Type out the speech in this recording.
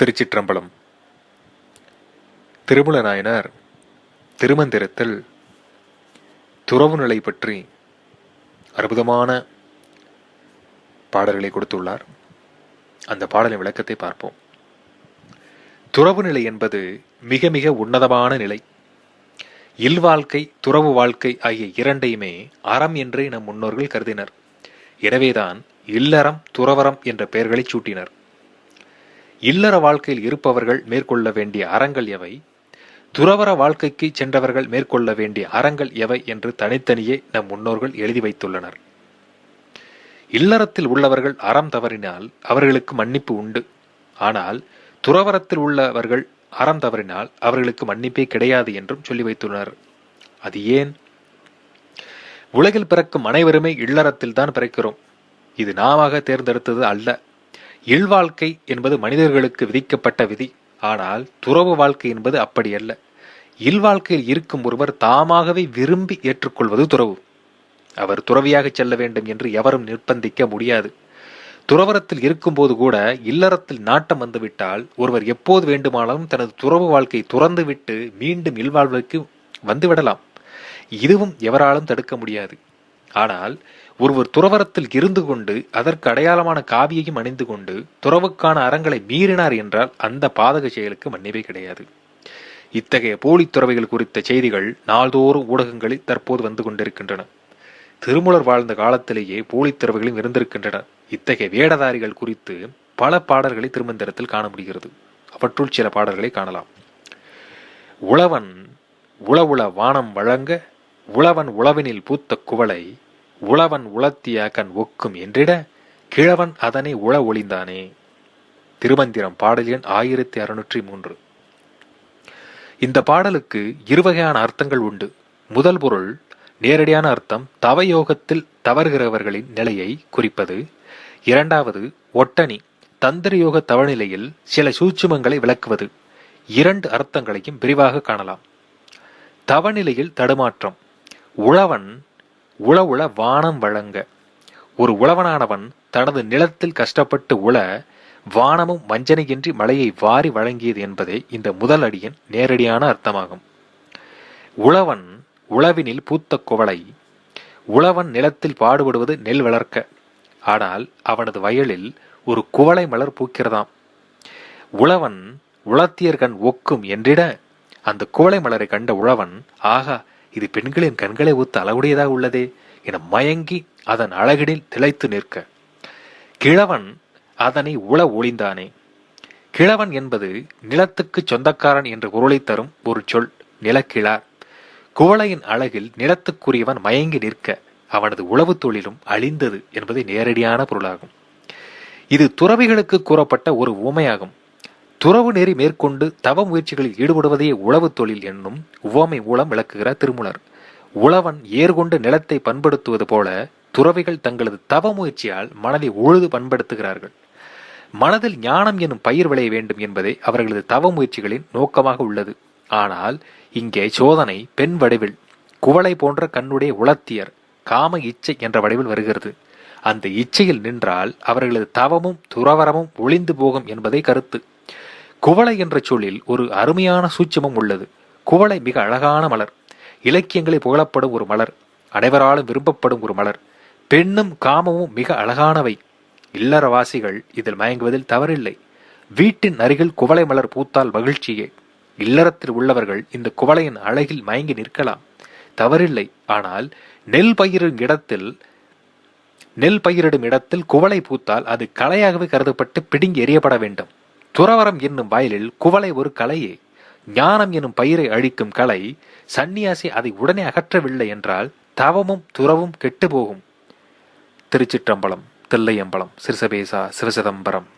திருச்சிற்றம்பலம். திருமூல நாயனார் திருமந்திரத்தில் துறவு நிலை பற்றி அற்புதமான பாடல்களை கொடுத்துள்ளார். அந்த பாடலின் விளக்கத்தை பார்ப்போம். துறவு நிலை என்பது மிக மிக உன்னதமான நிலை. இல்வாழ்க்கை துறவு வாழ்க்கை ஆகிய இரண்டையுமே அறம் என்றே நம் முன்னோர்கள் கருதினர். எனவேதான் இல்லறம் துறவரம் என்ற பெயர்களை சூட்டினர். இல்லற வாழ்க்கையில் இருப்பவர்கள் மேற்கொள்ள வேண்டிய அறங்கள் எவை? துறவர வாழ்க்கைக்கு சென்றவர்கள் மேற்கொள்ள வேண்டிய அறங்கள் எவை என்று தனித்தனியே நம் முன்னோர்கள் எழுதி வைத்துள்ளனர். இல்லறத்தில் உள்ளவர்கள் அறம் தவறினால் அவர்களுக்கு மன்னிப்பு உண்டு. ஆனால் துறவரத்தில் உள்ளவர்கள் அறம் தவறினால் அவர்களுக்கு மன்னிப்பே கிடையாது என்றும் சொல்லி வைத்துள்ளனர். அது ஏன்? உலகில் பிறக்கும் அனைவருமே இல்லறத்தில் தான் பிறக்கிறோம். இது நாமாக தேர்ந்தெடுத்தது அல்ல. இல்வாழ்க்கை என்பது மனிதர்களுக்கு விதிக்கப்பட்ட விதி. ஆனால் துறவு வாழ்க்கை என்பது அப்படி அல்ல. இல்வாழ்க்கையில் இருக்கும் ஒருவர் தாமாகவே விரும்பி ஏற்றுக்கொள்வது துறவு. அவர் துறவியாக செல்ல வேண்டும் என்று எவரும் நிர்பந்திக்க முடியாது. துறவரத்தில் இருக்கும்போது கூட இல்லறத்தில் நாட்டம் வந்துவிட்டால் ஒருவர் எப்போது வேண்டுமானாலும் தனது துறவு வாழ்க்கை துறந்துவிட்டு மீண்டும் இல்வாழ்வுக்கு வந்துவிடலாம். இதுவும் எவராலும் தடுக்க முடியாது. ஆனால் ஒருவர் துறவரத்தில் இருந்து கொண்டு அதற்கு அடையாளமான காவியையும் அணிந்து கொண்டு துறவுக்கான அறங்களை மீறினார் என்றால் அந்த பாதக செயலுக்கு மன்னிப்பே கிடையாது. இத்தகைய போலி துறவைகள் குறித்த செய்திகள் நாள்தோறும் ஊடகங்களில் தற்போது வந்து கொண்டிருக்கின்றன. திருமூலர் வாழ்ந்த காலத்திலேயே போலி துறவைகளும் இருந்திருக்கின்றன. இத்தகைய வேடதாரிகள் குறித்து பல பாடல்களை திருமந்திரத்தில் காண முடிகிறது. அவற்றுள் சில பாடல்களை காணலாம். உழவன் உளவுள வானம் வழங்க உழவன் உழவினில் பூத்த குவளை உழவன் உளத்திய கண் ஒக்கும் என்றிட கிழவன் அதனை உள ஒளிந்தானே. திருமந்திரம் பாடல் எண் ஆயிரத்தி அறுநூற்றி மூன்று. இந்த பாடலுக்கு இருவகையான அர்த்தங்கள் உண்டு. முதல் பொருள் நேரடியான அர்த்தம் தவயோகத்தில் தவறுகிறவர்களின் நிலையை குறிப்பது. இரண்டாவது ஒட்டணி தந்திரயோக தவநிலையில் சில சூட்சுமங்களை விளக்குவது. இரண்டு அர்த்தங்களையும் விரிவாக காணலாம். தவநிலையில் தடுமாற்றம். உழவன் உளவுள வானம் வழங்க. ஒரு உழவனானவன் தனது நிலத்தில் கஷ்டப்பட்டு உழ வானமும் வஞ்சனையின்றி மழையை வாரி வழங்கியது என்பதே இந்த முதல் அடியின் நேரடியான அர்த்தமாகும். உழவன் உழவினில் பூத்த குவளை உழவன் நிலத்தில் பாடுபடுவது நெல் வளர்க்க. ஆனால் அவனது வயலில் ஒரு குவளை மலர் பூக்கிறதாம். உழவன் உளத்தியர்கண் ஒக்கும் என்றிட அந்த குவளை மலரை கண்ட உழவன் ஆகா இது பெண்களின் கண்களை ஒத்து அளவுடையதாக உள்ளதே என மயங்கி அதன் அழகினில் திளைத்து நிற்க. கிழவன் அதனை உள ஒளிந்தானே. கிழவன் என்பது நிலத்துக்கு சொந்தக்காரன் என்று பொருளை தரும் ஒரு சொல் நிலக்கிழார். குவளையின் அழகில் நிலத்துக்குரியவன் மயங்கி நிற்க அவனது உளவு தொழிலும் அழிந்தது என்பது நேரடியான பொருளாகும். இது துறவிகளுக்கு கூறப்பட்ட ஒரு ஊமையாகும். துறவு நெறி மேற்கொண்டு தவ முயற்சிகளில் ஈடுபடுவதே உழவு தொழில் என்னும் உவமை மூலம் விளக்குகிறார் திருமுலர். உழவன் ஏர்கொண்டு நிலத்தை பண்படுத்துவது போல துறவிகள் தங்களது தவ முயற்சியால் மனதை உழுது பண்படுத்துகிறார்கள். மனதில் ஞானம் எனும் பயிர் விளைய வேண்டும் என்பதே அவர்களது தவ முயற்சிகளின் நோக்கமாக உள்ளது. ஆனால் இங்கே சோதனை பெண் வடிவில் குவளை போன்ற கண்ணுடைய உளத்தியர் காம இச்சை என்ற வடிவில் வருகிறது. அந்த இச்சையில் நின்றால் அவர்களது தவமும் துறவரமும் ஒளிந்து போகும் என்பதை கருத்து. குவளை என்ற சொல்லில் ஒரு அருமையான சூட்சமும் உள்ளது. குவளை மிக அழகான மலர். இலக்கியங்களில் புகழப்படும் ஒரு மலர். அனைவராலும் விரும்பப்படும் ஒரு மலர். பெண்ணும் காமமும் மிக அழகானவை. இல்லறவாசிகள் இதில் மயங்குவதில் தவறில்லை. வீட்டின் அருகில் குவளை மலர் பூத்தால் மகிழ்ச்சியே. இல்லறத்தில் உள்ளவர்கள் இந்த குவளையின் அழகில் மயங்கி நிற்கலாம். தவறில்லை. ஆனால் நெல் பயிரும் இடத்தில் நெல் பயிரிடும் இடத்தில் குவளை பூத்தால் அது கலையாகவே கருதப்பட்டு பிடுங்கி எறியப்பட வேண்டும். துறவரம் என்னும் வயலில் குவளை ஒரு கலையே. ஞானம் எனும் பயிரை அழிக்கும் கலை சந்நியாசி அதை உடனே அகற்றவில்லை என்றால் தவமும் துறவும் கெட்டு போகும். திருச்சிற்றம்பலம் தில்லையம்பலம் சிறுசபேசா சிவசிதம்பரம்.